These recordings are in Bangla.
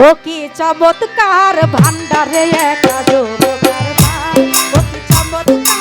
ও কি চমৎকার ভান্ডারে একা চমৎকার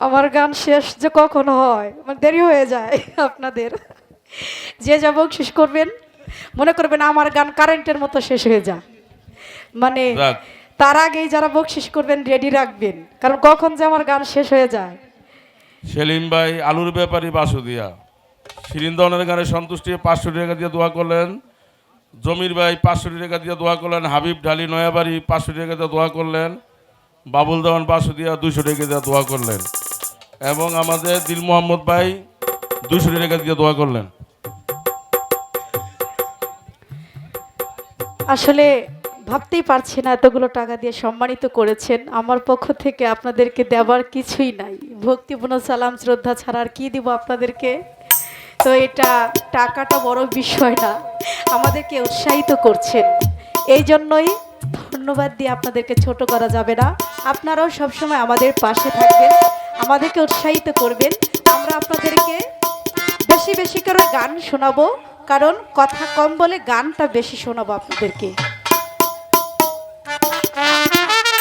আমার গান শেষ যে কখন হয়? মানে দেরি হয়ে যায় আপনাদের। যে যা শেষ করবেন মনে করবেন আমার গান কারেন্টের মতো শেষ হয়ে যা মানে তার আগেই যারা বকশিস করবেন রেডি রাখবেন। কারণ কখন যে আমার গান শেষ হয়ে যায়। সেলিম ভাই আলুর ব্যাপারী বাসুদিয়া। শিরিন্দনের গানে সন্তুষ্টি পাঁচশো টাকা দিয়ে দোয়া করলেন। জমির ভাই পাঁচশো টাকা দিয়ে দোয়া করলেন। হাবিব ঢালি নয়াবাড়ি পাঁচশো টাকা দিয়ে দোয়া করলেন। বাবুল দেওয়ান বাসুদিয়া দুশো টাকা দিয়ে দোয়া করলেন। এবং আমাদের দিল মোহাম্মদ ভাই দুশো টাকা দিয়ে দোয়া করলেন। আসলে ভাবতেই পারছি না এতগুলো টাকা দিয়ে সম্মানিত করেছেন। আমার পক্ষ থেকে আপনাদেরকে দেওয়ার কিছুই নাই। ভক্তিপূর্ণ সালাম শ্রদ্ধা ছাড়া আর কি দিব আপনাদেরকে? তো এটা টাকাটা বড় বিষয় না। আমাদেরকে উৎসাহিত করছেন। এই জন্যই ধন্যবাদ দিয়ে আপনাদেরকে ছোট করা যাবে না। আপনারাও সবসময় আমাদের পাশে থাকবেন। আমাদেরকে উৎসাহিত করবেন। আমরা আপনাদেরকে বেশি বেশি করে গান শোনাবো, কারণ কথা কম বলে গানটা বেশি শোনাবো আপনাদেরকে।